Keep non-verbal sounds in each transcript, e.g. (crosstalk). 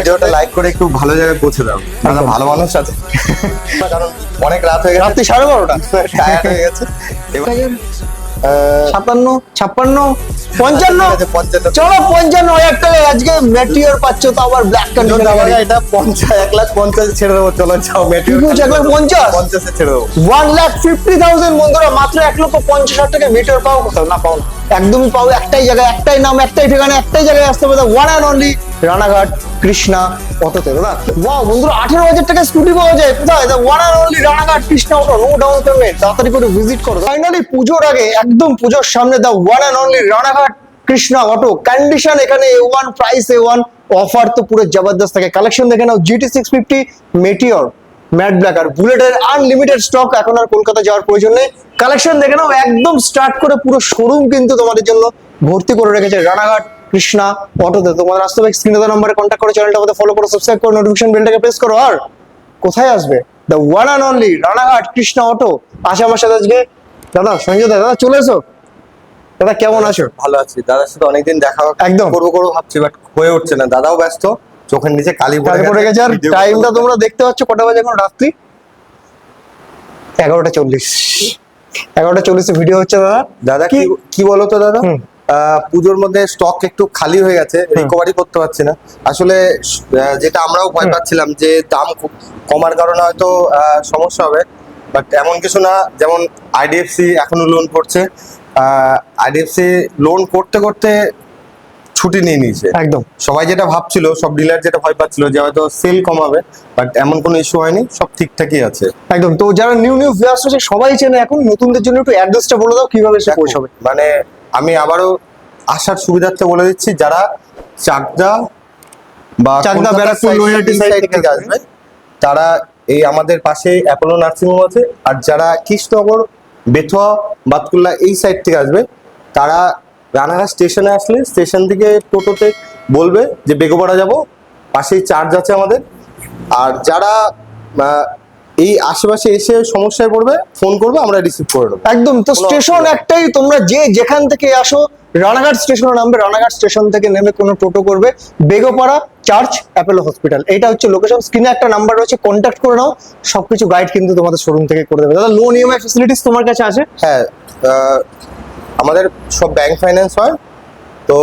ভিডিওটা লাইক করে একটু ভালো জায়গায় পৌঁছে দাও। দাদা ভালো মানুষ আছে। কারণ অনেক রাত হয়ে গেছে। রাত্রি সাড়ে বারোটা। টায়ার্ড হয়ে গেছে। ছাপ্পান্ন ছাপ্পান্ন পঞ্চান্ন। চলো পঞ্চান্ন হাজার টাকায় আজকে মেটিওর পাচ্ছ তো আবার ব্ল্যাক এটা পঞ্চাশ এক লাখ পঞ্চাশ ছেড়ে দেবো চলো যাও মেট্রো কি এক লাখ পঞ্চাশ? পঞ্চাশে ছেড়ে দেবো। ওয়ান লাখ ফিফটি থাউজেন্ড বন্ধুরা মাত্র এক লক্ষ পঞ্চাশ হাজার টাকা মিটার পাও কোথাও না। পাও একদমই পাও একটাই জায়গায় একটাই নাম একটাই ঠিকানা একটাই জায়গায় আসতে হবে one and only Ranaghat, Krishna, অটোতে। না ওয়াও বন্ধুরা, আঠেরো হাজার টাকা স্কুটি পাওয়া যায়। কোথায় one and only Ranaghat, Krishna auto no down payment তাড়াতাড়ি করে ভিজিট করো। ফাইনালি পুজোর আগে, একদম পুজোর সামনে the one and only Ranaghat, Krishna auto. Condition এখানে A one price A one offer তো পুরো জবরদস্ত থাকে। কালেকশন দেখে নাও GT six fifty meteor matte black আর বুলেটের আনলিমিটেড স্টক এখন আর কলকাতা যাওয়ার প্রয়োজন নেই। কালেকশন দেখে নাও, একদম স্টার্ট করে পুরো শোরুম কিন্তু তোমাদের জন্য ভর্তি করে রেখেছে রানাঘাট কৃষ্ণা অটোতে। তোমাদের আসতে হবে স্ক্রিনে দেওয়া নম্বরে কন্ট্যাক্ট করে চ্যানেলটা আমাদের ফলো করো সাবস্ক্রাইব করো নোটিফিকেশন বেলটাকে প্রেস করো। আর কোথায় আসবে? The one and only Ranaghat Krishna auto. আসে আমার সাথে আজকে। দাদা সঞ্জয় দাদা দাদা চলে এসো। দাদা কেমন আছো? ভালো আছি। দাদার সাথে অনেকদিন দেখা একদম। করব করব ভাবছি বাট হয়ে উঠছে না। দাদাও ব্যস্ত। চোখের নিচে কালি পড়ে গেছে। আর টাইমটা তোমরা দেখতে পাচ্ছ কটা বাজে এখন রাত্রি? এগারোটা চল্লিশ। এগারোটা চল্লিশে ভিডিও হচ্ছে দাদা। দাদা কি কি- কি বলতো দাদা? পুজোর মধ্যে স্টক একটু খালি হয়ে গেছে রিকভারি করতে পারছি না। আসলে যেটা আমরাও ভয় পাচ্ছিলাম যে দাম খুব কমার কারণে হয়তো সমস্যা হবে। বাট এমন কিছু না যেমন আইডিএফসি এখনও লোন করছে। আইডিএফসি লোন করতে করতে ছুটি নিয়ে নিয়েছে। একদম। সবাই যেটা ভাবছিল সব ডিলার যেটা ভয় পাচ্ছিল যে হয়তো সেল কমাবে বাট এমন কোনো ইস্যু হয়নি সব ঠিকঠাকই আছে। একদম। তো যারা নিউ নিউ ভিউয়ার্স আছে সবাই চেনে এখন নতুনদের জন্য একটু অ্যাড্রেসটা বলে দাও কীভাবে সে পৌঁছাবে মানে আমি আবারও আসার সুবিধার্থে বলে দিচ্ছি যারা চাকদা বা চাকদা, ব্যারাকপুর, নৈহাটি side থেকে আসবে তারা এই আমাদের পাশে অ্যাপোলো নার্সিংহোম আছে আর যারা কৃষ্ণনগর বেথুয়া বাতকুল্লা এই সাইড থেকে আসবে তারা রানাঘাট স্টেশনে আসলে স্টেশন থেকে টোটোতে বলবে যে বেগোপাড়া যাব পাশেই চার্জ আছে আমাদের আর যারা এই আশেপাশে এসে সমস্যায় পড়বে ফোন করবে আমরা রিসিভ করে নেব। একদম তো স্টেশন একটাই তোমরা যে যেখান থেকে আসো রানাঘাট স্টেশনে নামবে রানাঘাট স্টেশন থেকে নেমে কোনো টোটো করবে। বেগোপাড়া চার্চ অ্যাপেলো হসপিটাল এটা হচ্ছে লোকেশন স্ক্রিনে একটা নাম্বার রয়েছে কন্ট্যাক্ট করে নাও সবকিছু গাইড কিন্তু তোমাদের শোরুম থেকে করে দেবে। দাদা লোন ইএমআই ফেসিলিটিস তোমার কাছে আছে? হ্যাঁ আমাদের সব ব্যাংক ফাইন্যান্স হয়। তো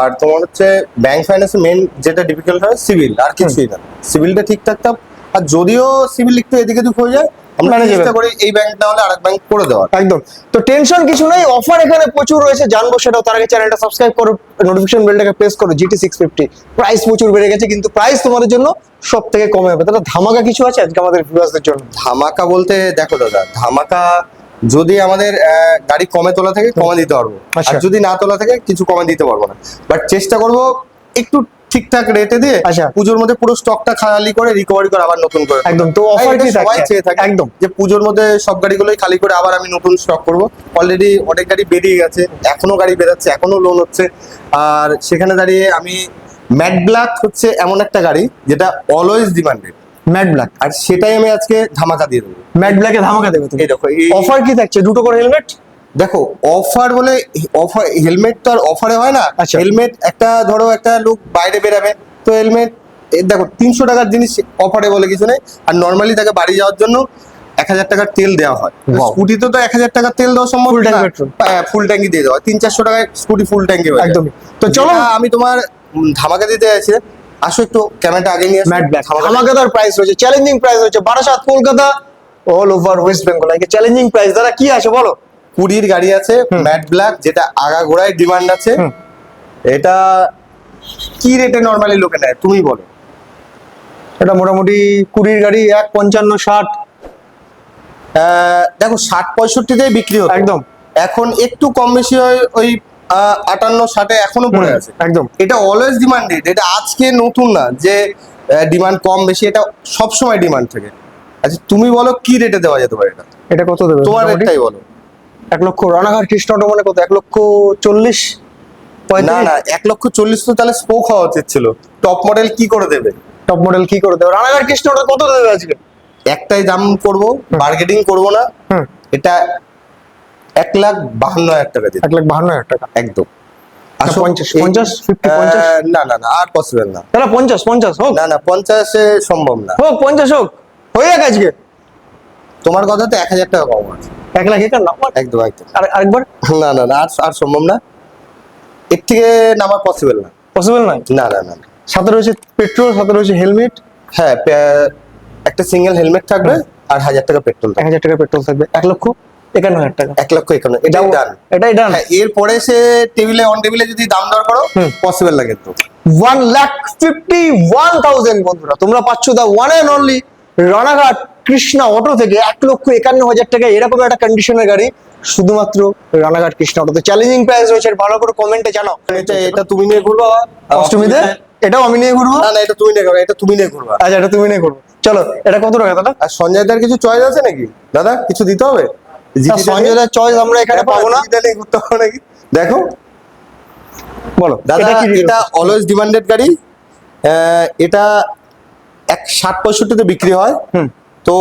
আর তোমার হচ্ছে ব্যাংক ফাইন্যান্সের মেন যেটা ডিফিকাল্ট হয় সিভিল আর কিছুই না। সিভিলটা ঠিক থাকতাম আর যদিও সিভিল একটু এদিকে দুঃখ হয়ে যায় আমরা. চেষ্টা করি এই ব্যাংক না হলে আরেক ব্যাংক করে দেওয়ার। একদম। তো টেনশন কিছু নেই অফার এখানে প্রচুর রয়েছে জানব সেটাও তার আগে চ্যানেলটা সাবস্ক্রাইব করো নোটিফিকেশন বেলটাকে প্রেস করো জিটি সিক্স ফিফটি প্রাইস প্রচুর বেড়ে গেছে কিন্তু প্রাইস তোমাদের জন্য সব থেকে কমে হবে তাহলে ধামাকা কিছু আছে আজকে আমাদের ভিউয়ার্সদের জন্য? ধামাকা বলতে দেখো দাদা ধামাকা যদি আমাদের গাড়ি কমে তোলা থাকে কমে দিতে পারব। আচ্ছা। আর যদি না তোলা থাকে কিছু কমে দিতে পারব না। বাট চেষ্টা করব একটু ঠিকঠাক রেটে দিয়ে আচ্ছা। পুজোর মধ্যে পুরো স্টকটা খালি করে রিকভারি করে আবার নতুন করে। একদম, তো অফার কি সবাই চেয়ে থাকে একদম। যে পুজোর মধ্যে সব গাড়িগুলোই খালি করে আবার আমি নতুন স্টক করব। অলরেডি অনেক গাড়ি বেরিয়ে গেছে এখনও গাড়ি বেরাচ্ছে এখনও লোন হচ্ছে। আর সেখানে দাঁড়িয়ে আমি ম্যাট ব্ল্যাক হচ্ছে এমন একটা গাড়ি যেটা অলওয়েজ ডিমান্ডেড ম্যাট ব্ল্যাক আর সেটাই আমি আজকে ধামাকা দিয়ে দেবো। ম্যাট ব্ল্যাকে ধামাকা দেবে তুমি। এই দেখো অফার কি থাকছে? দুটো করে হেলমেট দেখো অফার বলে অফার হেলমেট তো আর অফারে হয় না। আচ্ছা। হেলমেট একটা ধরো একটা লোক বাইরে বেরাবে। তো হেলমেট দেখো তিনশো টাকার জিনিস অফারে বলে কিছু নেই। আর নর্মালি তাকে বাড়ি যাওয়ার জন্য এক হাজার টাকার তেল দেওয়া হয়. স্কুটিতে তো এক হাজার টাকার তেল দেওয়া সম্ভব ফুল ট্যাঙ্কি দিয়ে দেওয়া। তিন চারশো টাকায় স্কুটি ফুল ট্যাঙ্কি একদমই। তো চলো। আমি তোমার ধামাকা দিতে যাচ্ছি। আসো একটু ক্যামেরাটা আগে নিয়ে। ম্যাট ধামাকাদার প্রাইস রয়েছে চ্যালেঞ্জিং প্রাইস রয়েছে। Barasat Kolkata all over West Bengal challenging price দাদা কি আছে বলো? কুড়ির গাড়ি আছে ম্যাট ব্ল্যাক যেটা আগা ঘোড়ায় ডিমান্ড আছে। এটা কি রেটে নর্মালি লোকে নেয় তুমি বলো। এটা মোটামুটি কুড়ির গাড়ি এক পঞ্চান্ন ষাট। দেখো ষাট পঁয়ষট্টিতেই বিক্রি হতো। একদম। এখন একটু কম বেশি হয় ওই আটান্ন ষাটে এখনও পড়ে আছে। একদম। এটা অলওয়েজ ডিমান্ডেড এটা আজকে নতুন না যে ডিমান্ড কম বেশি এটা সব সময় ডিমান্ড থাকে। আচ্ছা তুমি বলো কি রেটে দেওয়া যেতে পারে এটা? এটা কত দেবে? তোমার? রেটটাই বলো। এক লক্ষ রানাঘাট কৃষ্ণ অটো মানে কত? এক লক্ষ চল্লিশ? না না এক লক্ষ চল্লিশ তো তাহলে স্পোক হওয়া উচিত ছিল। টপ মডেল কি করে দেবে? টপ মডেল কি করে দেবে? রানাঘাট কৃষ্ণ কত দেবে আজকে? একটাই দাম করব বার্গেটিং করব না। এটা এক লাখ বাহান্ন হাজার টাকা দিতে। এক লাখ বাহান্ন হাজার টাকা। একদম। না না না আর পসিবল না। তাহলে পঞ্চাশ পঞ্চাশ হোক। না না পঞ্চাশে সম্ভব না। হোক পঞ্চাশ হোক। হয়ে যাক আজকে। তোমার কথা তো এক হাজার টাকা কম আছে। এক লাখ একদম একদম। আরেকবার? না না না আর আর সম্ভব না। এর থেকে নামা পসিবল না। পসিবল নয়? না না না। সাথে রয়েছে পেট্রোল সাথে রয়েছে হেলমেট হ্যাঁ একটা সিঙ্গেল হেলমেট থাকবে আর হাজার টাকা পেট্রোল এক হাজার টাকা পেট্রোল থাকবে। এক লক্ষ একান্ন হাজার টাকা। এক লক্ষ একান্ন এটাই ডান এটাই ডান হ্যাঁ এরপরে সে টেবিলে অন টেবিলে যদি দাম দর করো পসিবল কিন্তু। One lakh fifty one thousand বন্ধুরা তোমরা পাচ্ছ the one and only Ranaghat Krishna auto থেকে এক লক্ষ একান্ন হাজার টাকা এরকম একটা কন্ডিশনের গাড়ি শুধুমাত্র রানাঘাট কৃষ্ণা অটোতে চ্যালেঞ্জিং প্রাইস রয়েছে ভালো করে কমেন্টে জানাও। এটা এটা তুমি নিয়ে ঘুরবো। অষ্টমীতে? এটাও আমি নিয়ে ঘুরবো? না না এটা তুমি নিয়ে ঘুরবো এটা তুমি নিয়ে ঘুরবা। আচ্ছা এটা তুমি নিয়ে ঘুরবো। চলো এটা কত টাকা দাদা? আর সঞ্জয় দার কিছু চয়েস আছে নাকি? দাদা কিছু দিতে হবে? সঞ্জয় দার চয়েস আমরা এখানে পাবো না। ঘুরতে হবে নাকি? দেখো। বলো দাদা এটা অলওয়েজ ডিমান্ডেড গাড়ি। আহ, এটা এক ষাট পঁয়ষট্টিতে বিক্রি হয়। হুম। তো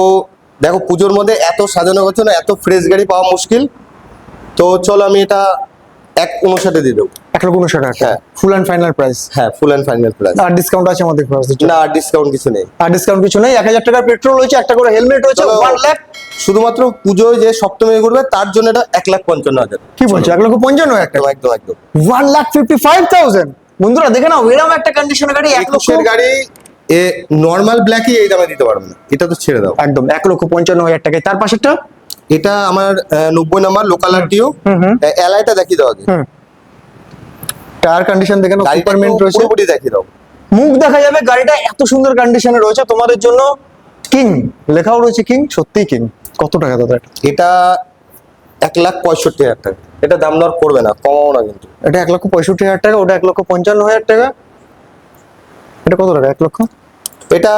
দেখো পুজোর মধ্যে এত সাজানো গোছানো এত ফ্রেশ গাড়ি পাওয়া মুশকিল। তো চলো আমি এটা এক উনষাটে দিয়ে দেবো। এক লক্ষ উনষাট টাকা। হ্যাঁ। ফুল অ্যান্ড ফাইনাল প্রাইস হ্যাঁ ফুল অ্যান্ড ফাইনাল প্রাইস আর ডিসকাউন্ট আছে আমাদের প্রাইস না আর ডিসকাউন্ট কিছু নেই। আর ডিসকাউন্ট কিছু নেই এক হাজার টাকার পেট্রোল রয়েছে একটা করে হেলমেট রয়েছে ওয়ান লাখ শুধুমাত্র পুজোয় যে সপ্তমী ঘুরবে তার জন্য এটা এক লাখ পঞ্চান্ন হাজার। কি বলছো এক লক্ষ পঞ্চান্ন টাকা? একদম একদম one lakh fifty five thousand বন্ধুরা দেখে নাও এরকম একটা কন্ডিশনের গাড়ি এক লক্ষ একুশের গাড়ি এ নর্মাল ব্ল্যাকই এই দামে দিতে পারবে না। এটা তো ছেড়ে দাও। একদম এক লক্ষ পঞ্চান্ন হাজার টাকায়। তার পাশেরটা? এটা আমার নব্বই নম্বর লোকাল আরটিও এলআইটা দেখিয়ে দাও আগে। টায়ার কন্ডিশন দেখে নাও গাড়িটা সুপারমেন্ট রয়েছে। পুরোপুরি দেখিয়ে দাও। মুখ দেখা যাবে গাড়িটা এত সুন্দর কন্ডিশনে রয়েছে। তোমাদের জন্য কিং লেখাও রয়েছে কিং সত্যি কিং কত টাকা দাদা এটা? এটা এক লাখ পঁয়ষট্টি হাজার টাকা। এটা দাম দর করবে না কমাও না কিন্তু। এটা এক লক্ষ পঁয়ষট্টি হাজার টাকা ওটা এক লক্ষ পঞ্চান্ন হাজার টাকা। এটা কত টাকা? এক লক্ষ? এটা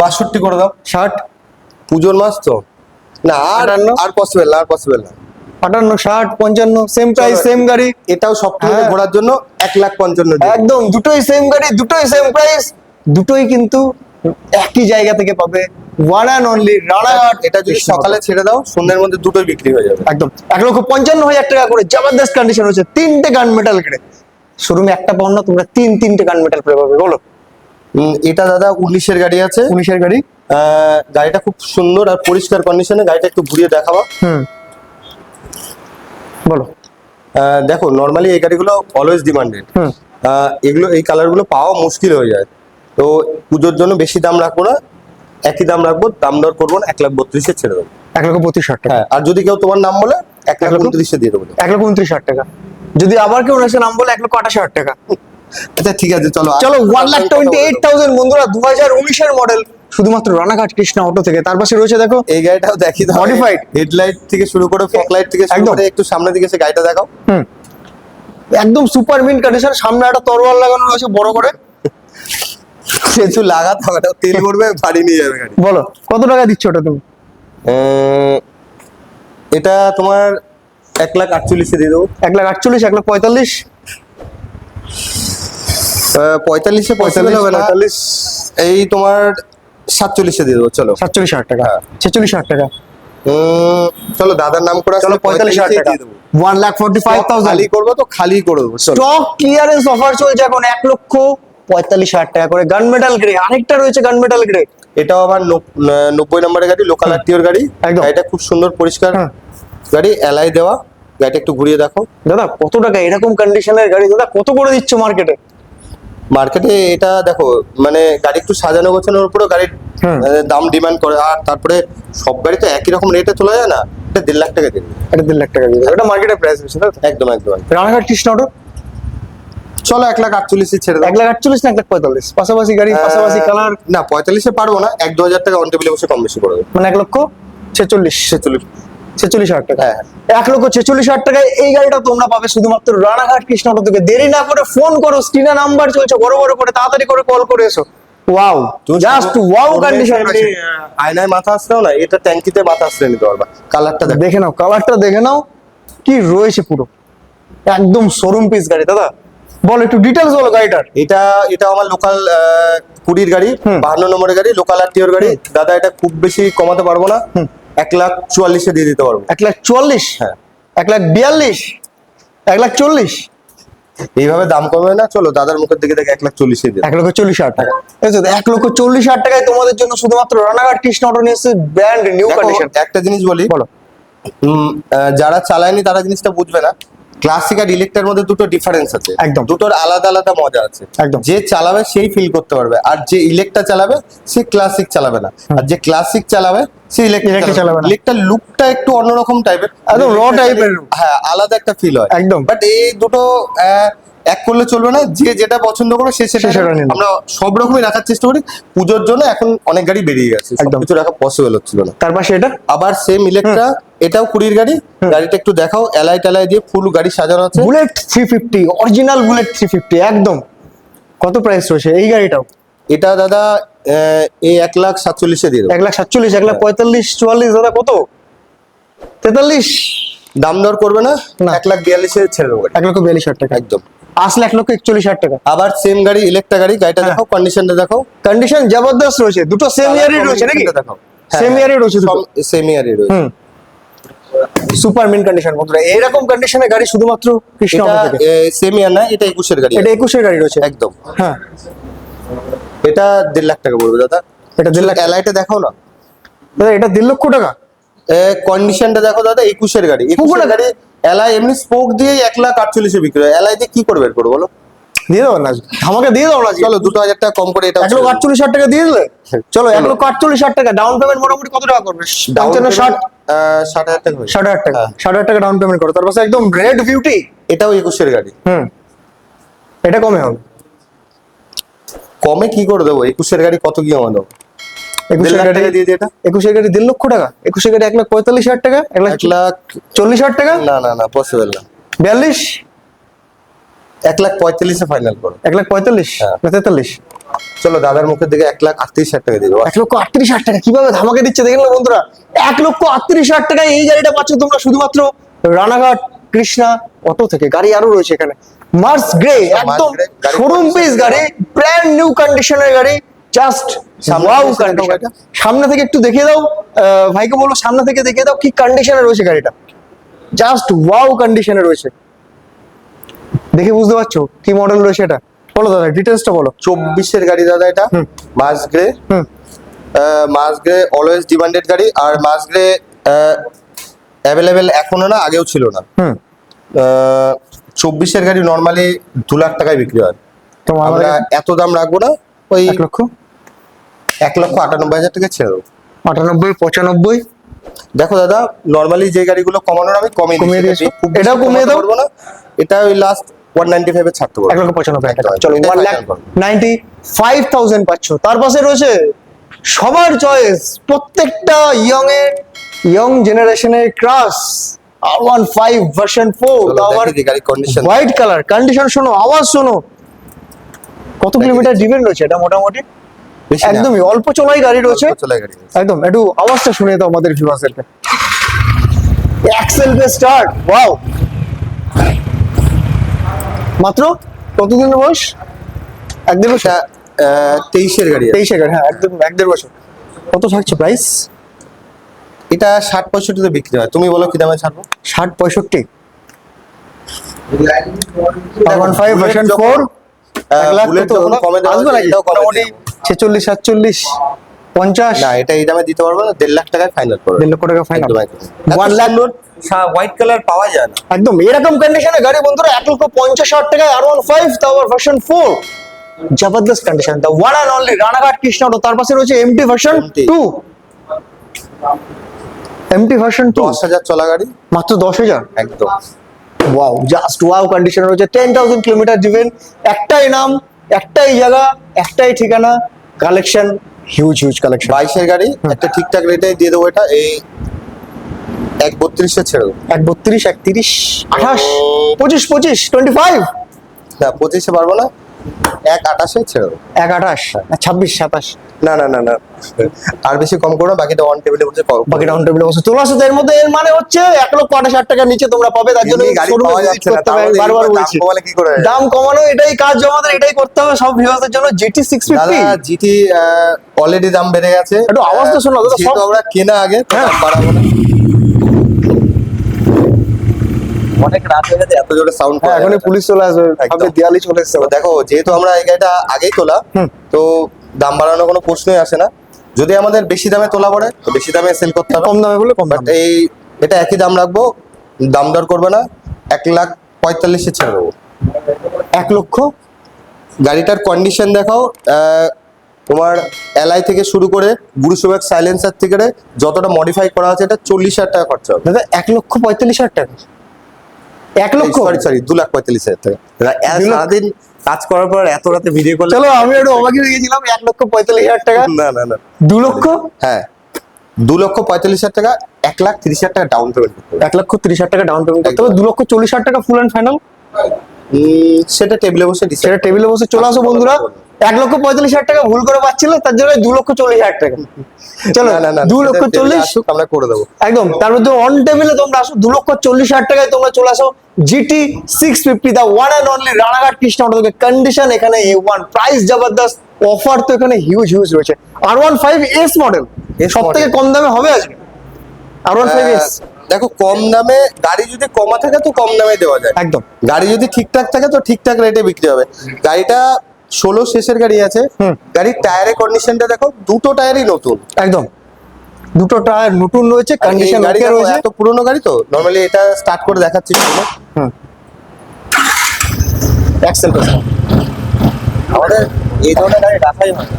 বাষট্টি করে দাও। ষাট? পুজোর মাস তো। না আর? আর পসিবল না আর পসিবল না। আটান্ন ষাট পঞ্চান্ন সেম প্রাইস সেম গাড়ি। এটাও সপ্তাহে হ্যাঁ। ঘোরার জন্য এক লাখ পঞ্চান্ন একদম দুটোই সেম গাড়ি দুটোই সেম প্রাইস দুটোই কিন্তু একই জায়গা থেকে পাবে। ওয়ান অ্যান্ড অনলি রানাঘাট এটা যদি সকালে ছেড়ে দাও সন্ধ্যের মধ্যে দুটোই বিক্রি হয়ে যাবে। একদম এক লক্ষ পঞ্চান্ন হাজার টাকা করে। জবরদস্ত কন্ডিশন হচ্ছে তিনটে গান মেটাল কেটে শোরুমে একটা পাও না তোমরা তিন তিনটে গান মেটাল পেয়ে পাবে বলো। এটা দাদা উনিশের গাড়ি আছে। উনিশের গাড়ি। গাড়িটা খুব সুন্দর আর পরিষ্কার কন্ডিশনে গাড়িটা একটু ঘুরিয়ে দেখাবো। হুম। বলো। দেখো নর্মালি এই গাড়িগুলো অলওয়েজ ডিমান্ডেড এগুলো এই কালারগুলো পাওয়া মুশকিল হয়ে যায়। তো পুজোর জন্য বেশি দাম রাখব না একই দাম রাখব দাম দর করব না এক লাখ বত্রিশে ছেড়ে দেবো। এক লক্ষ বত্রিশ হাজার টাকা। হ্যাঁ আর যদি কেউ তোমার নাম বলে এক লাখ উনত্রিশে দিয়ে দেবো। এক লক্ষ উনত্রিশ হাজার টাকা। যদি আবার কেউ এসে নাম বলে এক লক্ষ আঠাশ হাজার টাকা। আচ্ছা ঠিক আছে চলো চলো one lakh twenty eight thousand বন্ধুরা দু হাজার উনিশের মডেল শুধুমাত্র রানাঘাট কৃষ্ণা অটো থেকে। তার পাশে রয়েছে দেখো এই গাড়িটাও দেখি Modified? হেডলাইট থেকে শুরু করে ফক লাইট থেকে শুরু একদম। করে একটু সামনের দিকে সে গাড়িটা দেখাও। হুম। একদম সুপার মিন্ট কন্ডিশন সামনে একটা তরোয়াল লাগানো রয়েছে বড় করে। কিছু লাগাতে হবে তেল ভরবে বাড়ি নিয়ে যাবে গাড়ি। বলো কত টাকা দিচ্ছ ওটা তুমি? এটা তোমার এক লাখ আটচল্লিশে দিয়ে দেবো। এক লাখ আটচল্লিশ এক লাখ পঁয়তাল্লিশ? পঁয়তাল্লিশে পঁয়তাল্লিশ পঁয়তাল্লিশ। এই তোমার সাতচল্লিশে দিয়ে দেবো চলো। সাতচল্লিশ হাজার টাকা। হ্যাঁ। ছেচল্লিশ হাজার টাকা। চলো দাদার নাম করে চলো পঁয়তাল্লিশ হাজার টাকা। One lakh forty five thousand খালি করব তো খালি করে দেবো স্টক ক্লিয়ারেন্স অফার চলছে এখন এক লক্ষ পঁয়তাল্লিশ হাজার টাকা করে। গান মেটাল গ্রে আরেকটা রয়েছে গান মেটাল গ্রে এটাও আবার নব- নব্বই নম্বরের গাড়ি লোকাল আরটিওর গাড়ি। একদম। গাড়িটা খুব সুন্দর পরিষ্কার হ্যাঁ। গাড়ি এলাই দেওয়া। গাড়িটা একটু ঘুরিয়ে দেখো। দাদা কত টাকা? এরকম কন্ডিশনের গাড়ি দাদা কত করে দিচ্ছ মার্কেটে মার্কেটে এটা দেখো মানে গাড়ি একটু সাজানো গোছানোর উপরেও গাড়ির দাম ডিমান্ড করে। আর তারপরে সব গাড়ি তো একই রকম রেটে চলে যায় না এটা দেড় লাখ টাকা দিন এটা দেড় লাখ টাকা দিন এটা মার্কেটের প্রাইস বেশি? একদম একদম একদম। রানাঘাট কৃষ্ণ অটো চলো এক লাখ আটচল্লিশে ছেড়ে দাও। এক লাখ আটচল্লিশ না এক লাখ পঁয়তাল্লিশ? পাশাপাশি গাড়ি পাশাপাশি কালার না পঁয়তাল্লিশে পারব না এক দু হাজার টাকা অন টেবিলে বসে কম বেশি করে মানে এক লক্ষ ছেচল্লিশ। ছেচল্লিশ। ছেচল্লিশ হাজার টাকা। হ্যাঁ, এক লক্ষ ছেচল্লিশ হাজার টাকায় এই গাড়িটা তোমরা পাবে শুধুমাত্র রানাঘাট কৃষ্ণ থেকে। দেরি না করে ফোন করো স্ক্রিনে নাম্বার চলছে বড় বড় করে তাড়াতাড়ি করে কল করে এসো। ওয়াও জাস্ট ওয়াও কন্ডিশন আছে আয়নায় মাথা আসলেও না এটা ট্যাঙ্কিতে মাথা আসলে নিতে পারবা। কালারটা দেখে। নাও কালারটা দেখে নাও কি রয়েছে পুরো। একদম শোরুম পিস গাড়ি দাদা। বল একটু ডিটেলস বলো গাড়িটার। এটা এটা আমার লোকাল কুড়ির গাড়ি। বাহান্ন নম্বরের গাড়ি লোকাল আরটিওর গাড়ি। দাদা এটা খুব বেশি কমাতে পারব না। এক লাখ চুয়াল্লিশে দিয়ে দিতে পারব। এক লাখ চুয়াল্লিশ? হ্যাঁ। এক লাখ বিয়াল্লিশ? এক লাখ চল্লিশ? এইভাবে দাম কমে না? চলো দাদার মুখের দিকে দেখে এক লাখ চল্লিশে দিন এক লক্ষ চল্লিশ হাজার টাকা। এক লক্ষ চল্লিশ হাজার টাকায় তোমাদের জন্য শুধুমাত্র রানাঘাট কৃষ্ণ অটো নিয়ে এসেছে ব্র্যান্ড নিউ কন্ডিশন একটা জিনিস বলি। বলো। যারা চালায়নি তারা জিনিসটা বুঝবে না। ক্লাসিক আর ইলেকট্রার মধ্যে দুটো ডিফারেন্স আছে। একদম। দুটোর আলাদা আলাদা মজা আছে। একদম। যে চালাবে সেই ফিল করতে পারবে। আর যে ইলেকট্রা চালাবে সে ক্লাসিক চালাবে না। আর যে ক্লাসিক চালাবে সে ইলেকট্রিক Electric চালাবে না। ইলেকট্রার লুকটা একটু অন্যরকম টাইপের একদম type এর। হ্যাঁ আলাদা একটা ফিল হয়। একদম। বাট এই দুটো এক করলে চলবে না যে যেটা পছন্দ করে সে সেটা আমরা সব রকমই রাখার চেষ্টা করি। পুজোর জন্য এখন অনেক গাড়ি বেরিয়ে গেছে একদম। কিছু রাখা পসিবল হচ্ছিল না। তার পাশে এটা? আবার সেম ইলেকট্রা এটাও কুড়ির গাড়ি। গাড়িটা একটু দেখাও এলাই টেলাই দিয়ে ফুল গাড়ি সাজানো আছে। Bullet three fifty original bullet three fifty একদম। কত প্রাইস রয়েছে এই গাড়িটাও? এটা দাদা এই এক লাখ সাতচল্লিশে দিয়ে এক লাখ সাতচল্লিশ এক লাখ পঁয়তাল্লিশ চুয়াল্লিশ দাদা কত? তেতাল্লিশ? দাম দর করবে না। এক লাখ বিয়াল্লিশে ছেড়ে দেবো এক লক্ষ বিয়াল্লিশ হাজার টাকা। একদম। আসলে এক লক্ষ একচল্লিশ হাজার টাকা। আবার সেম গাড়ি ইলেকট্রা গাড়ি গাড়িটা হ্যাঁ। দেখাও কন্ডিশনটা দেখাও। কন্ডিশন জবরদস্ত রয়েছে। দুটো সেম ইয়ারই রয়েছে নাকি? দেখাও। সেম ইয়ারই রয়েছে সেম ইয়ারই রয়েছে। সুপার মিন কন্ডিশন বন্ধুরা। এরকম কন্ডিশনে গাড়ি শুধুমাত্র কৃষ্ণ সেম ইয়ার না এটা একুশের গাড়ি এটা একুশের গাড়ি রয়েছে। একদম। হ্যাঁ। এটা দেড় লাখ টাকা পড়বে দাদা। এটা দেড় লাখ এলাইটা দেখাও না। দাদা এটা দেড় লক্ষ টাকা? কন্ডিশনটা দেখো দাদা একুশের গাড়ি। একুশের গাড়ি এলাই এমনি স্পোক দিয়ে এক লাখ আটচল্লিশে বিক্রি হয়। এলাই দিয়ে কি করবে এরপর বলো? দিয়ে দাও না। আমাকে দিয়ে দাও না। চলো দুটো হাজার টাকা কম করে এটা এক লক্ষ আটচল্লিশ হাজার টাকা দিয়ে দিলে? চলো এক লক্ষ আটচল্লিশ হাজার টাকা। ডাউন পেমেন্ট মোটামুটি কত টাকা করবে? পঞ্চান্ন ষাট? ষাট হাজার টাকা ষাট হাজার টাকা। হ্যাঁ। ষাট হাজার টাকা ডাউন পেমেন্ট করো। তার পাশে একদম রেড বিউটি এটাও একুশের গাড়ি। হুম। এটা কমে হবে। কমে কি করে দেবো? একুশের গাড়ি কত কি আমার দেবো একুশের গাড়ি টাকা দিয়ে এটা একুশের গাড়ি দেড় লক্ষ টাকা। একুশের গাড়ি এক লাখ পঁয়তাল্লিশ হাজার টাকা এক লাখ লাখ চল্লিশ হাজার টাকা? না না না পসিবল না। বিয়াল্লিশ? এক লাখ পঁয়তাল্লিশে ফাইনাল করো। এক লাখ পঁয়তাল্লিশ? হ্যাঁ। তেতাল্লিশ? চলো দাদার মুখের দিকে এক লাখ আটত্রিশ হাজার টাকা দিয়ে এক লক্ষ আটত্রিশ হাজার টাকা কীভাবে ধামাকে দিচ্ছে দেখেন না বন্ধুরা? এক লক্ষ আটত্রিশ হাজার টাকায় এই গাড়িটা পাচ্ছ তোমরা শুধুমাত্র রানাঘাট কৃষ্ণা অটো থেকে গাড়ি আরও রয়েছে এখানে। মার্স গ্রে একদম শোরুম পিস গাড়ি ব্র্যান্ড নিউ কন্ডিশনের গাড়ি জাস্ট সামনে ওয়াও থেকে কন্ডিশন গাড়িটা। সামনে থেকে একটু দেখিয়ে দাও ভাইকে বলো সামনে থেকে দেখিয়ে দাও কি কন্ডিশনে রয়েছে গাড়িটা। জাস্ট ওয়াও কন্ডিশনে রয়েছে। দেখে বুঝতে পারছ কি মডেল রয়েছে এটা? বলো দাদা ডিটেলসটা বলো। চব্বিশের গাড়ি দাদা এটা। মাস গ্রে হুম। মাস গ্রে অলওয়েজ ডিমান্ডেড গাড়ি আর মাস গ্রে অ্যাভেলেবেল এখনও না আগেও ছিল না। হুম। চব্বিশের গাড়ি নর্মালি দু লাখ টাকায় বিক্রি হয়। তো আমরা এত দাম রাখব না ওই এক লক্ষ? এক লক্ষ আটানব্বই হাজার টাকা ছেড়ে দেবো। আটানব্বই পঁচানব্বই? দেখো দাদা নর্মালি যে গাড়িগুলো কমানোর আমি কমিয়ে কমিয়ে দিয়েছি? এটাও কমিয়ে দাও। পারব না। এটা ওই লাস্ট ওয়ান নাইনটি ফাইভে ছাড়তে এক পারব লক্ষ পঁচানব্বই টাকা। চলো one lakh ninety five thousand পাচ্ছ তার পাশে রয়েছে সবার চয়েস প্রত্যেকটা ইয়ং এর ইয়ং জেনারেশনের crush R one five version four চলো, গাড়ির condition। হোয়াইট কালার কন্ডিশন শোনো আওয়াজ শোনো। কত কিলোমিটার ডিভেন রয়েছে এটা মোটামুটি? একদমই অল্প চলাই গাড়ি রয়েছে। গাড়ি একদম একটু আওয়াজটা শুনে দাও আমাদের ভিউয়ার্সদেরকে এক্সেল পে স্টার্ট ওয়াও মাত্র কতদিনের বয়স? এক দেড় বছর। তেইশের গাড়ি আছে। তেইশ হ্যাঁ একদম এক দেড় বছর। কত থাকছে প্রাইস এটা ষাট পঁয়ষট্টিতে বিক্রি হয়। তুমি বলো কি দামে ছাড়বো? ষাট পঁয়ষট্টি। ছেচল্লিশ সাতচল্লিশ পঞ্চাশ। না এটা এই দামে দিতে পারব না দেড় লাখ টাকায় ফাইনাল করবে দেড় লক্ষ টাকা final one one lakh lakh white colour পাওয়া যায় না। একদম এরকম কন্ডিশনে গাড়ি বন্ধুরা এক লক্ষ পঞ্চাশ হাজার টাকায় R one five version four জবরদস্ত condition the one and only Ranaghat Krishna তার পাশে রয়েছে MT version two MT version two দশ হাজার চলা গাড়ি মাত্র দশ হাজার? একদম। ওয়াও জাস্ট ওয়াও কন্ডিশন রয়েছে। টেন থাউজেন্ড কিলোমিটার ডিভেন একটাই নাম একটাই জায়গা একটাই ঠিকানা কালেকশন হিউজ হিউজ কালেকশন বাইশের গাড়ি একটা ঠিকঠাক রেটে দিয়ে দেবো এটা এই এক বত্রিশে ছেড়ে দেবো। এক বত্রিশ এক তিরিশ আঠাশ পঁচিশ পঁচিশ টোয়েন্টি ফাইভ না পঁচিশে পারব না। এক আঠাশে ছেড়ে দেবো এক আঠাশ ছাব্বিশ সাতাশ। না না না না। আর বেশি কম করো বাকিটা অন টেবিলে বসে কল বাকি ডাউন টেবিলে বসে চলে আসো এর মধ্যে এর মানে হচ্ছে এক লক্ষ আঠাশ হাজার টাকার নিচে তোমরা পাবে তার জন্য গাড়ি পাওয়া যাচ্ছে না, বারবার বলছি। কি করে? দাম কমানো এটাই কাজ আমাদের এটাই করতে হবে সব ভিউয়ারদের জন্য। GT six fifty GT already দাম বেড়ে গেছে। একটু আওয়াজ তো শোনো, সব- আমরা কেনা আগে হ্যাঁ। বাড়াবো না। অনেক রাত হয়ে গেছে এত জোরে সাউন্ড হ্যাঁ এখনই পুলিশ চলে আসবে ভাববে দিয়ালি চলে এসছে দেখো যেহেতু আমরা এই গাড়িটা আগেই তোলা তো দাম বাড়ানোর কোনো প্রশ্নই আসে না। যদি আমাদের বেশি দামে তোলা পড়ে তো বেশি দামে সেল করতে হবে। কম দামে বলে কম বাট এই এটা একই দাম রাখব দাম দর করবে না এক লাখ পঁয়তাল্লিশে ছেড়ে দেবো। এক লক্ষ? গাড়িটার কন্ডিশন দেখাও তোমার এলআই থেকে শুরু করে গুরুসোবাক সাইলেন্সার থেকে যতটা মডিফাই করা আছে এটা চল্লিশ হাজার টাকা খরচা হবে। দাদা এক লক্ষ পঁয়তাল্লিশ হাজার টাকা। এক লক্ষ? সরি সরি দু লাখ পঁয়তাল্লিশ হাজার টাকা। সারাদিন কাজ করার পর এত রাতে ভিডিও করলে চলো আমি একটু অবাকি হয়ে গেছিলাম এক লক্ষ পঁয়তাল্লিশ হাজার টাকা? না না না। দু লক্ষ? হ্যাঁ। দু লক্ষ পঁয়তাল্লিশ হাজার টাকা এক লাখ তিরিশ হাজার টাকা ডাউন পেমেন্ট এক লক্ষ তিরিশ হাজার টাকা ডাউন পেমেন্ট করতে হবে। দু লক্ষ চল্লিশ হাজার টাকা ফুল অ্যান্ড ফাইনাল সেটা টেবিলে বসে সেটা টেবিলে বসে চলে আসো বন্ধুরা। এক লক্ষ পঁয়তাল্লিশ হাজার টাকা ভুল করে পাচ্ছিলে তার জন্য দু লক্ষ চল্লিশ হাজার টাকা। চলো দু লক্ষ চল্লিশ। আমরা করে দেবো। একদম তার মধ্যে অন টেবিলে তোমরা আসো দু লক্ষ চল্লিশ হাজার টাকায় তোমরা চলে আসো। GT six fifty the one and only Ranaghat Krishna অটোকে condition এখানে এ ওয়ান প্রাইস জবরদস্ত অফার তো এখানে হিউজ হিউজ রয়েছে। R one five S model সব থেকে কম দামে হবে আজকে? আর ওয়ান ফাইভ এস দেখো কম দামে গাড়ি যদি কমা থাকে তো কম দামে দেওয়া যায়। একদম। গাড়ি যদি ঠিকঠাক থাকে তো ঠিকঠাক রেটে বিক্রি হবে। গাড়িটা ষোলো শেষের গাড়ি আছে। গাড়ির টায়ারের কন্ডিশনটা দেখো দুটো টায়ারই নতুন। একদম। দুটো টায়ার নতুন রয়েছে কন্ডিশন গাড়ি রয়েছে। এত পুরনো গাড়ি তো নর্মালি এটা স্টার্ট করে দেখাচ্ছি শুনো। হুম। অ্যাক্সেল পেছন আমাদের এই ধরনের গাড়ি রাখাই হয়।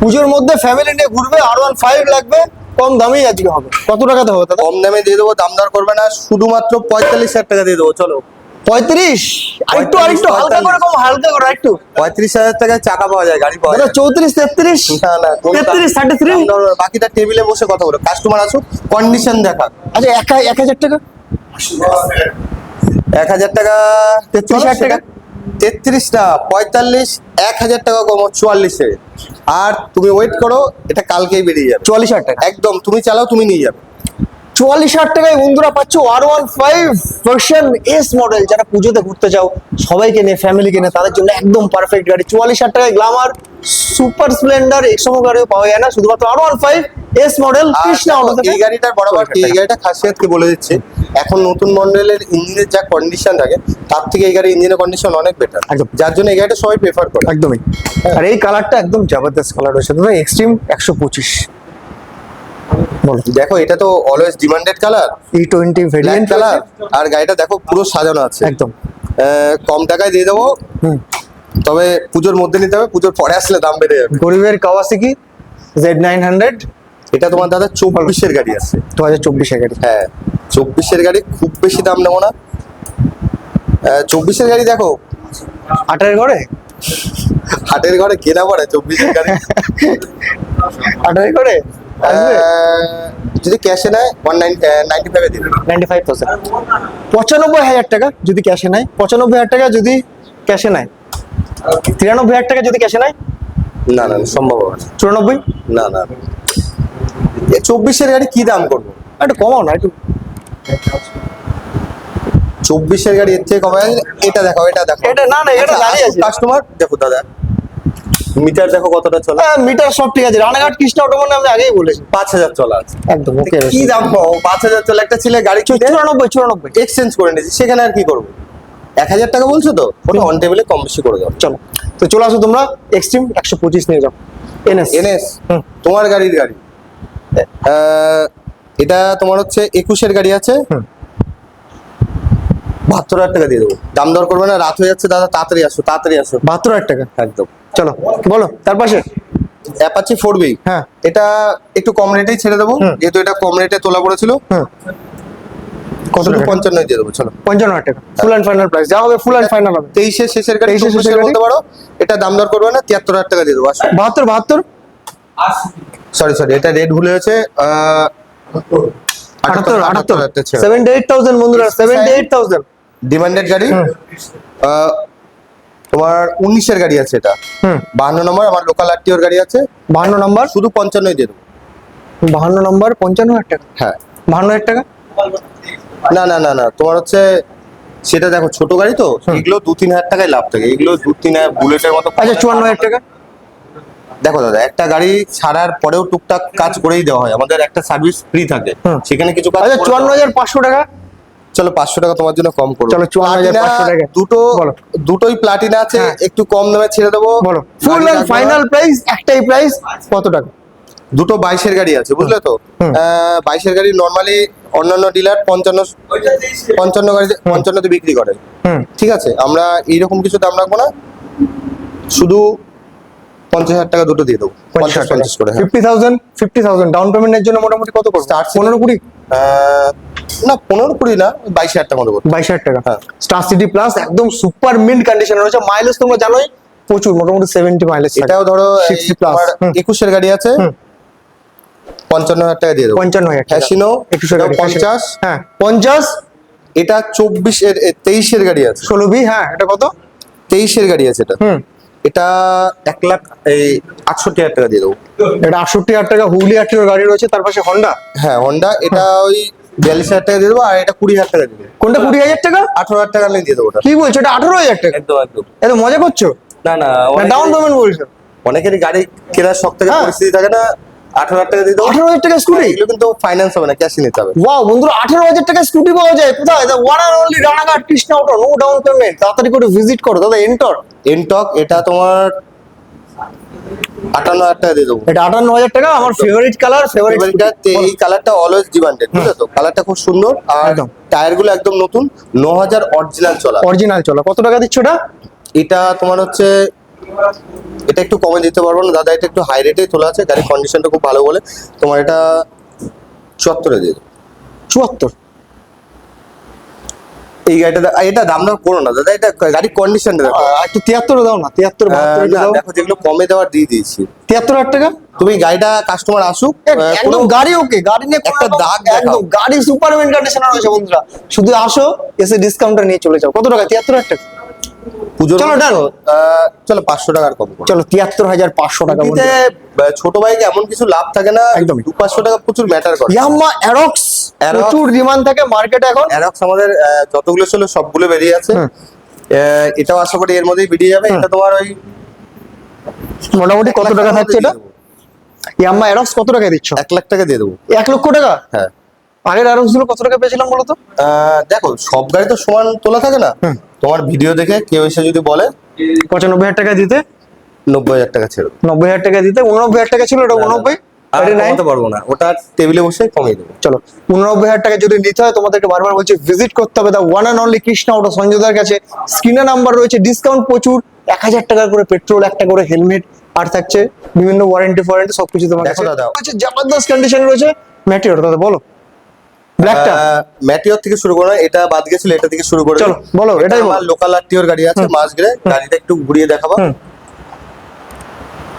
পুজোর মধ্যে ফ্যামিলি নিয়ে ঘুরবে আর ওয়ান ফাইভ লাগবে কম দামেই আজকে হবে। কত হবে দাদা? কম দামে দিয়ে দেবো দাম দর করবে না শুধুমাত্র পঁয়তাল্লিশ হাজার টাকা দিয়ে দেবো চলো। পঁয়ত্রিশ? আরেকটু আরেকটু হালকা করে কম হালকা করে একটু পঁয়ত্রিশ হাজার টাকায় চাকা পাওয়া যায় গাড়ি পাওয়া যায়। চৌত্রিশ তেত্রিশ না না তেত্রিশ থার্টি থ্রি বাকিটা টেবিলে বসে কথা বলো কাস্টমার আসুক কন্ডিশন দেখা আচ্ছা এক এক হাজার টাকা? এক হাজার টাকা তেত্রিশ হাজার টাকা? তেত্রিশ না পঁয়তাল্লিশ এক হাজার টাকা কম চুয়াল্লিশে। আর তুমি ওয়েট করো এটা কালকেই বেরিয়ে যাবে। চুয়াল্লিশ হাজার টাকা। একদম তুমি চালাও তুমি নিয়ে যাবে। চুয়াল্লিশ হাজার টাকায় বন্ধুরা পাচ্ছ R one five version S model যারা পুজোতে ঘুরতে যাও সবাইকে নিয়ে ফ্যামিলিকে নিয়ে তাদের জন্য একদম পারফেক্ট গাড়ি। চুয়াল্লিশ হাজার টাকায় গ্লামার সুপার স্প্লেন্ডার এই সময় গাড়িও পাওয়া যায় না। শুধুমাত্র R one five S model Krishna এই গাড়িটার বরাবর এই গাড়িটা খাসিয়াতকে বলে দিচ্ছে এখন নতুন মডেলের ইঞ্জিনের যা কন্ডিশন থাকে তার থেকে এই গাড়ির ইঞ্জিনের কন্ডিশন অনেক বেটার একদম। যার জন্য এই গাড়িটা সবাই প্রেফার করে। একদমই। আর এই কালারটা একদম জবরদস্ত কালার রয়েছে। দাদা এক্সট্রিম একশো পঁচিশ। বলো। দেখো এটা তো always demanded colour E twenty variant colour আর গাড়িটা দেখো পুরো সাজানো আছে। একদম। কম টাকায় দিয়ে দেবো। তবে পুজোর মধ্যে নিতে হবে পুজোর পরে আসলে দাম বেড়ে যাবে। গরিবের কাওয়াসাকি জেড নাইন হান্ড্রেড এটা তোমার দাদা চব্বিশের গাড়ি আছে। দু হাজার চব্বিশে গাড়ি। হ্যাঁ চব্বিশের গাড়ি খুব বেশি দাম নেব না। চব্বিশের গাড়ি দেখো। আটের ঘরে? হাটের ঘরে কেনা পড়ে চব্বিশের গাড়ি। আটের ঘরে? যদি ক্যাশে নেয় ওয়ান নাইনটি ফাইভে দিন নাইনটি ফাইভ থাউজেন্ড পঁচানব্বই হাজার টাকা যদি ক্যাশে নেয় পঁচানব্বই হাজার টাকা যদি ক্যাশে নেয়। তিরানব্বই হাজার টাকা যদি ক্যাশে নেয়? না না না, সম্ভব হবে না। চুরানব্বই? না না চব্বিশের গাড়ি কি দাম করব? একটু কমাও না একটু। চব্বিশের গাড়ি এর থেকে কমে এটা দেখো এটা দেখো এটা না, না, এটা দাঁড়িয়ে আছে। কাস্টমার দেখো দাদা। মিটার দেখো কতটা চলা? হ্যাঁ, মিটার সব ঠিক আছে। রানাঘাট কৃষ্ণ অটোমনে আমি আগেই বলেছি। পাঁচ হাজার চলা আছে। একদম ওকে কি দাম পাবো পাঁচ হাজার চলে একটা ছেলে গাড়ি চুরানব্বই চুরানব্বই। এক্সচেঞ্জ করে নিয়েছি সেখানে আর কি করব? এক হাজার টাকা বলছো তো? ওটা অন টেবিলে কম বেশি করে দাও। চলো। তো চলে আসো তোমরা এক্সট্রিম একশো পঁচিশ নিয়ে যাও। NS NS. তোমার গাড়ির গাড়ি। এটা তোমার হচ্ছে একুশের গাড়ি আছে। বাহাত্তর হাজার টাকা দিয়ে দেবো। দাম দর করবে না রাত হয়ে যাচ্ছে দাদা তাড়াতাড়ি আসো তাড়াতাড়ি আসো। বাহাত্তর হাজার টাকা? একদম। চলো বলো তার পাশে? Apache four B. হ্যাঁ। এটা একটু কম রেটেই ছেড়ে দেবো যেহেতু এটা কম রেটে তোলা পড়েছিল। হুম। কত পঞ্চান্ন দিয়ে দেবো চলো। পঞ্চান্ন হাজার টাকা। ফুল অ্যান্ড ফাইনাল প্রাইস যা হবে ফুল অ্যান্ড ফাইনাল হবে। তেইশের শেষের গাড়ি 23 এর শেষের চব্বিশের বলতে পারো এটা দাম দর করবে না তিয়াত্তর হাজার টাকা দিয়ে দেবো আসো। বাহাত্তর বাহাত্তর? সরি সরি এটা রেট ভুলে হয়েছে আহ, আটাত্তর আটাত্তর। সেভেন্টি এইট থাউজেন্ড বন্ধুরা সেভেন্টি এইট থাউজেন্ড ডিমান্ডেড গাড়ি? তোমার উনিশের গাড়ি আছে এটা। বাহান্ন নম্বর আমার লোকাল আরটিওর গাড়ি আছে। বাহান্ন নম্বর? শুধু পঞ্চান্নই দিয়ে দেবো। বাহান্ন নম্বর পঞ্চান্ন হাজার টাকা? হ্যাঁ। বাহান্ন হাজার টাকা? না না না না তোমার হচ্ছে সেটা দেখো ছোট গাড়ি তো এগুলো দু তিন হাজার টাকায় লাভ থাকে। এগুলো দু তিন হাজার বুলেটের মতো আচ্ছা চুয়ান্ন হাজার টাকা? দেখো দাদা একটা গাড়ি ছাড়ার পরেও টুকটাক কাজ করেই দেওয়া হয়। আমাদের একটা সার্ভিস ফ্রি থাকে। সেখানে কিছু কাজ আচ্ছা চুয়ান্ন হাজার পাঁচশো টাকা? চলো পাঁচশো টাকা তোমার জন্য কম করব। চলো, টাকা। দুটো দুটোই প্লাটিনা আছে হ্যাঁ। একটু কম দামে ছেড়ে দেবো। বলো। ফুল না। ফাইনাল প্রাইস একটাই প্রাইস কত টাকা? দুটো বাইশের গাড়ি আছে বুঝলে তো? বাইশের গাড়ি নর্মালি অন্যান্য ডিলার পঞ্চান্ন পঞ্চান্ন গাড়িতে পঞ্চান্নতে বিক্রি করে। ঠিক আছে আমরা এইরকম কিছু দাম রাখব না। শুধু পঞ্চাশ হাজার টাকা দুটো দিয়ে দেবো। পঞ্চাশ পঞ্চাশ করে fifty thousand fifty thousand down পেমেন্টের জন্য মোটামুটি কত করবে? পনেরো কুড়ি? না পনেরো কুড়ি না বাইশ হাজার টাকা মতো বাইশ হাজার টাকা। হ্যাঁ। স্টার সিটি প্লাস একদম সুপার মিন্ট কন্ডিশনে রয়েছে। মাইলেজ তোমরা জানোই প্রচুর মোটামুটি সেভেন্টি মাইলেজ এটাও ধরো এই 60 plus, তোমার হুম। একুশের গাড়ি আছে পঞ্চান্ন হাজার টাকা দিয়ে দেবো। পঞ্চান্ন হাজার টাকা। হ্যাসিনো একুশে গাড়ি পঞ্চাশ। হ্যাঁ। পঞ্চাশ এটা চব্বিশের এ, তেইশের গাড়ি আছে। ষোলো বি হ্যাঁ এটা কত? তেইশের গাড়ি আছে এটা। এটা এক লাখ এই আটষট্টি হাজার টাকা দিয়ে দেবো। এটা আটষট্টি হাজার টাকা হুগলি আটটির গাড়ি রয়েছে তার পাশে হন্ডা হ্যাঁ হন্ডা এটা ওই বিয়াল্লিশ হাজার টাকা দিয়ে দেবো আর এটা কুড়ি হাজার টাকা দিয়ে কোনটা কুড়ি হাজার টাকা? আঠারো হাজার টাকা আমি দিয়ে দেবো কি বলছো এটা আঠারো হাজার টাকা? একদম একদম। এত মজা করছ? না না ডাউন পেমেন্ট বলছো। অনেকেরই গাড়ি কেনার শখ থেকে হ্যাঁ। পরিস্থিতি থাকে না আঠারো হাজার টাকা দিয়ে দেবো। আঠারো হাজার টাকা স্কুটি এগুলো কিন্তু ফাইন্যান্স হবে না ক্যাশে নিতে হবে। ওয়াও বন্ধুরা আঠারো হাজার টাকা স্কুটি পাওয়া যায়। কোথায়? One only Ranaghat Krishna auto no down payment তাড়াতাড়ি করে ভিজিট করো দাদা এন্টর এনটক এটা তোমার আটান্ন হাজার টাকা দিয়ে দেবো। এটা আটান্ন হাজার টাকা আমার ফেভারিট কালার ফেভারিট এই কালারটা অলওয়েজ ডিমান্ডেড বুঝলে তো? কালারটা খুব সুন্দর আর একদম। টায়ারগুলো একদম নতুন ন হাজার অরিজিনাল চলা। অরিজিনাল চলো। কত টাকা দিচ্ছ এটা এটা তোমার হচ্ছে এটা একটু কমে দিতে পারব না দাদা এটা একটু হাই রেটে তোলা আছে গাড়ির কন্ডিশনটা খুব ভালো বলে। তোমার এটা চুয়াত্তরে দিয়ে দেবো। চুয়াত্তর? এই গাড়িটা এটা দাম দাম করো না দাদা এটা গাড়ির কন্ডিশনটা দেখো। একটু তিয়াত্তর দাও না তিয়াত্তর দেখো যেগুলো কমে দেওয়ার দিয়ে দিয়েছি। তিয়াত্তর হাজার টাকা? তুমি গাড়িটা কাস্টমার আসুক একদম গাড়ি ওকে গাড়ি নিয়ে একটা দাগ একদম গাড়ি রয়েছে বন্ধুরা। শুধু আসো এসে ডিসকাউন্টটা নিয়ে চলে যাও। কত টাকা? তিয়াত্তর হাজার টাকা? পুজোর চলো, আহ, চলো পাঁচশো টাকার কম চলো তিয়াত্তর হাজার পাঁচশো টাকা ছোট বাইকে এমন কিছু লাভ থাকে না একদমই। দু পাঁচশো টাকা প্রচুর ম্যাটার করে। ইয়াম্মা অ্যারক্স। প্রচুর ডিমান্ড থাকে মার্কেটে এখন। অ্যারক্স আমাদের যতগুলো ছিল সবগুলো বেরিয়ে আছে। এটাও আশা করি এর মধ্যেই বেরিয়ে যাবে। এটা তোমার ওই মোটামুটি কত টাকা থাকছে এটা? ইয়াম্মা অ্যারক্স কত টাকা দিচ্ছ? এক লাখ টাকা দিয়ে দেবো। এক লক্ষ টাকা? হ্যাঁ। আগের অ্যারক্সগুলো কত টাকা পেয়েছিলাম বলো তো আহ, দেখো সব গাড়ি তো সমান তোলা থাকে না। তোমার ভিডিও দেখে কেউ এসে যদি বলে পঁচানব্বই হাজার টাকা দিতে? নব্বই হাজার টাকা দেবো। নব্বই হাজার টাকা দিতে? উননব্বই হাজার টাকা ছিল ওটা উননব্বই? পারব না। ওটা টেবিলে বসে কমিয়ে দেবো। চলো উননব্বই হাজার টাকা যদি নিতে হয় তোমাদেরকে বারবার বলছি ভিজিট করতে হবে the one and only Krishna auto সঞ্জয়দার কাছে। স্ক্রিনে নাম্বার রয়েছে ডিসকাউন্ট প্রচুর। এক হাজার টাকা করে পেট্রোল একটা করে হেলমেট আর থাকছে বিভিন্ন ওয়ারেন্টি ফোয়ারেন্টি সবকিছু তোমার দেখো দাদা। জবরদস্ত কন্ডিশন রয়েছে। ম্যাটিওর দাদা বলো। ব্ল্যাকটা ম্যাটিওর থেকে শুরু করো এটা বাদ গেছিল এটা থেকে শুরু করে। চলো, বলো, এটাই আমার লোকাল আরটিওর গাড়ি আছে মাসগ্রে গাড়িটা একটু ঘুরিয়ে দেখাবো।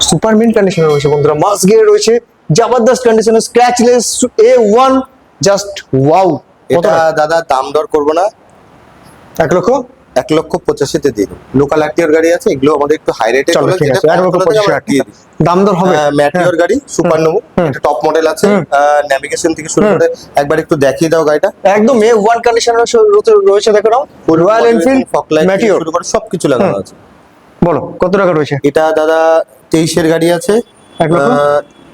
সুপার মিন কন্ডিশনে রয়েছে বন্ধুরা মাস গ্রে রয়েছে জবরদস্ত কন্ডিশনে scratchless A one just wow এটা দাদা দাম দর করব না। এক লক্ষ? এক লক্ষ পঁচাশিতে দেবো লোকাল আরটিওর গাড়ি আছে এগুলো আমাদের একটু হাই রেটে চলো। দাম দর হবে? ম্যাটিওর গাড়ি সুপার নোভো হুম। এটা টপ মডেল আছে। হুম। নেভিগেশন থেকে শুরু করে একবার একটু দেখিয়ে দাও গাড়িটা। একদম এ ওয়ান কন্ডিশনে রয়েছে দেখো নাও। Royal Enfield fog light Meteor শুরু করে সবকিছু লাগানো আছে। বলো কত টাকা রয়েছে? এটা দাদা তেইশের গাড়ি আছে।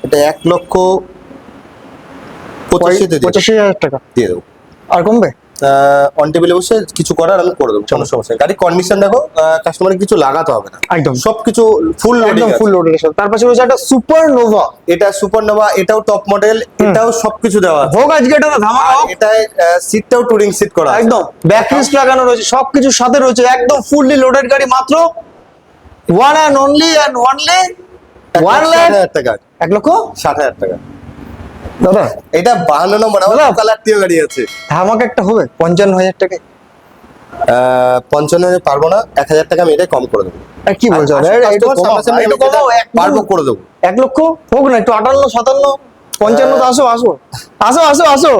এটা এক লক্ষ পঁচাশি হাজার টাকা। দিয়ে দেবো। আর কমবে? অন টেবিলে বসে কিছু করার আমি করে দেবো কোনো সমস্যা নেই। গাড়ির কন্ডিশন দেখো কাস্টমার কিছু লাগাতে হবে না। একদম। সবকিছু ফুল একদম ফুল লোডের তার পাশে রয়েছে একটা সুপার নোভা এটা সুপার নোভা এটাও টপ মডেল এটাও সবকিছু দেওয়া হোক আজকে এটা ধামাকা হোক। এটায় সিটটাও টুরিং সিট করা একদম। ব্যাকলিস্ট লাগানো রয়েছে সবকিছুর সাথে রয়েছে একদম ফুললি লোডেড গাড়ি মাত্র। One and only and only one lakh টাকা। এক লক্ষ? ষাট হাজার টাকা। দাদা। এটা বাহান্ন নম্বর আমার দাদা। লোকাল আত্মীয় গাড়ি আছে। ধামাকা একটা হবে পঞ্চান্ন হাজার টাকায় পঞ্চান্ন পারব না এক হাজার টাকা আমি এটাই কম করে দেবো। কি বলছো? একদম। পারব করে দেবো। এক লক্ষ হোক না একটু আটান্ন সাতান্ন পঞ্চান্ন তো আসো আসো। আসো আসো আসো।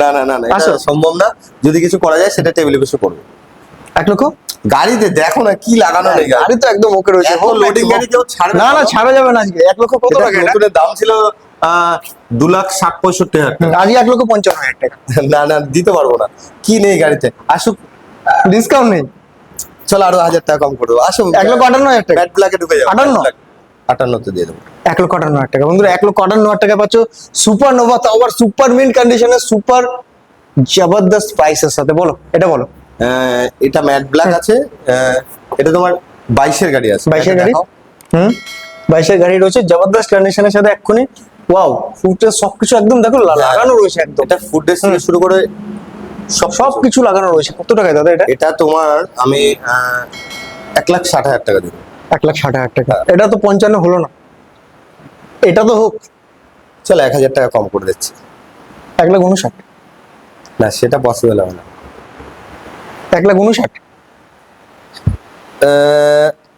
না না না না আসো। সম্ভব না। যদি কিছু করা যায় সেটা টেবিলে বসে করব। এক লক্ষ? গাড়িতে দেখো না কি লাগানো নেই গাড়ি। তো একদম ওকে রয়েছে। হোক না, loading একটু গাড়ি কেউ ছাড়বে না ছাড়া যাবে না আজকে। এক লক্ষ কত টাকা দাম ছিল দু লাখ ষাট পঁয়ষট্টি হাজার টাকা। আজকে এক লক্ষ পঞ্চান্ন হাজার টাকা। না না দিতে পারব না। কি নেই গাড়িতে? আসুক। ডিসকাউন্ট নেই? চলো আরও হাজার টাকা কম করে দেবো। এক লক্ষ আটান্ন হাজার টাকা। ব্যাট ব্ল্যাকে ঢুকে যাব। আটান্ন? আটান্নতে দিয়ে দেবো। এক লক্ষ আটান্ন হাজার টাকা। বন্ধুরা এক লক্ষ আটান্ন হাজার টাকা পাচ্ছ সুপার নোভা তাও আবার সুপার মিন কন্ডিশনে সুপার জবরদস্ত প্রাইসের সাথে। বলো এটা বলো। এটা ম্যাট ব্ল্যাক আছে। এটা তোমার বাইশের গাড়ি আছে। বাইশের গাড়ি। হুম? বাইশের গাড়ি রয়েছে। জবরদস্ত কন্ডিশনের সাথে এক্ষুনি ওয়াও ফুটের সবকিছু একদম দেখো লাগানো রয়েছে একদম। এটা ফুড ড্রেস থেকে শুরু করে সব সব কিছু লাগানো রয়েছে। কত টাকায় দাদা এটা? এটা তোমার আমি এক লাখ ষাট হাজার টাকা দিব। এক লাখ ষাট হাজার টাকা। এটা তো পঞ্চান্ন হলো না। এটা তো হোক। চলো এক হাজার টাকা কম করে দিচ্ছি। এক লাখ উনষাট। না সেটা পসিবল হবে না। এক লাখ উনষাট?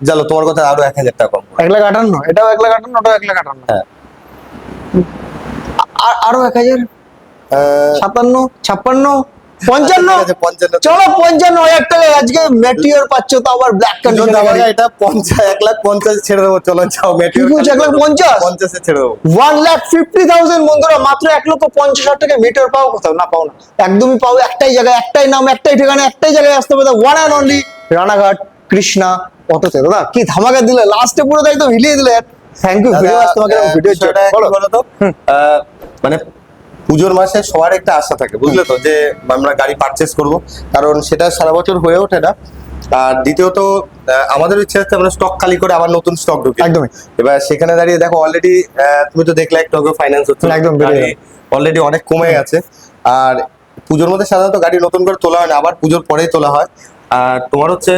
চলো তোমার কথা আরও এক হাজার টাকা কম এক লাখ আটান্ন? এটাও এক লাখ আটান্ন ওটাও এক লাখ আটান্ন। হ্যাঁ। আর এক হাজার? সাতান্ন ছাপ্পান্ন পঞ্চান্ন? চলো পঞ্চান্ন হাজার টাকায় আজকে মেটিওর পাচ্ছ তো আবার ব্ল্যাক এটা পঞ্চাশ এক লাখ পঞ্চাশ ছেড়ে দেবো চলো যাও মেটিওর এক লাখ পঞ্চাশ? পঞ্চাশে ছেড়ে দেবো। ওয়ান লাখ ফিফটি থাউজেন্ড বন্ধুরা মাত্র এক লক্ষ পঞ্চাশ হাজার টাকা মিটার পাও কোথাও? না পাও না। একদমই পাও একটাই জায়গায় একটাই নাম একটাই ঠিকানা একটাই জায়গায় আসতে হবে। One and only Ranaghat Krishna অটোতে দাদা কি ধামাকা দিলে। লাস্টে পুরো একদম হিলিয়ে দিলে। থ্যাংক ইউ ভিডিও তোমাকে ভিডিও কি বলতো? মানে পুজোর মাসে সবার একটা আশা থাকে বুঝলে তো? যে আমরা গাড়ি পারচেস করব। কারণ সেটা সারা বছর হয়ে ওঠে না। আর দ্বিতীয়ত আমাদের ইচ্ছে হচ্ছে আমরা স্টক খালি করে আবার নতুন স্টক ঢুকি। একদমই। এবার সেখানে দাঁড়িয়ে দেখো অলরেডি তুমি তো দেখলে একটু আগে ফাইন্যান্স হচ্ছে একদম অলরেডি অনেক কমে গেছে। আর পুজোর মধ্যে সাধারণত গাড়ি নতুন করে তোলা হয় না আবার পুজোর পরেই তোলা হয়। আর তোমার হচ্ছে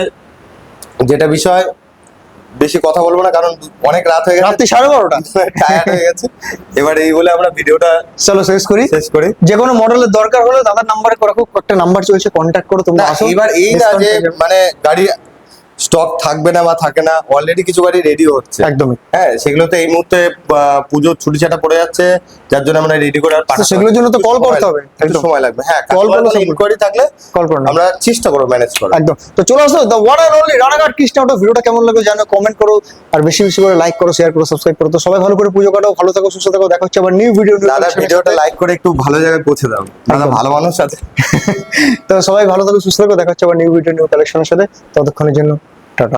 যেটা বিষয় বেশি কথা বলব না কারণ অনেক রাত হয়ে গেছে। রাত্রি সাড়ে বারোটা। (laughs) টায়ার্ড হয়ে গেছে। এবার এই বলে আমরা ভিডিওটা চলো শেষ করি। শেষ করি। যে কোনো মডেলের দরকার হলে দাদার নাম্বারে করে খুব একটা নাম্বার চলছে কন্ট্যাক্ট করো তোমরা আসো। এবার এই না যে মানে গাড়ি স্টক থাকবে না বা থাকে না অলরেডি কিছু গাড়ি রেডি হচ্ছে। একদমই। হ্যাঁ সেগুলো তো এই মুহূর্তে পুজোর ছুটি ছাটা পড়ে যাচ্ছে যার জন্য আমরা রেডি করে আর সেগুলোর জন্য তো কল করতে হবে, একটু সময় লাগবে। হ্যাঁ কল করলে ইনকোয়ারি থাকলে কল করো আমরা চেষ্টা করব ম্যানেজ করার। একদম। তো চলে আসো the one and only Ranaghat Krishna auto ভিডিওটা কেমন লাগল জানো কমেন্ট করো আর বেশি বেশি করে লাইক করো শেয়ার করো সাবস্ক্রাইব করো। তো সবাই ভালো করে পুজো কাটো ভালো থাকো সুস্থ থাকো দেখা হচ্ছে আবার নিউ ভিডিও দাদা ভিডিওটা লাইক করে একটু ভালো জায়গায় পৌঁছে দাও। দাদা ভালো মানুষ আছে। (laughs) তো সবাই ভালো থাকো সুস্থ থাকো দেখা হচ্ছে আবার নিউ ভিডিও নিউ কালেকশনের সাথে। ততক্ষণের জন্য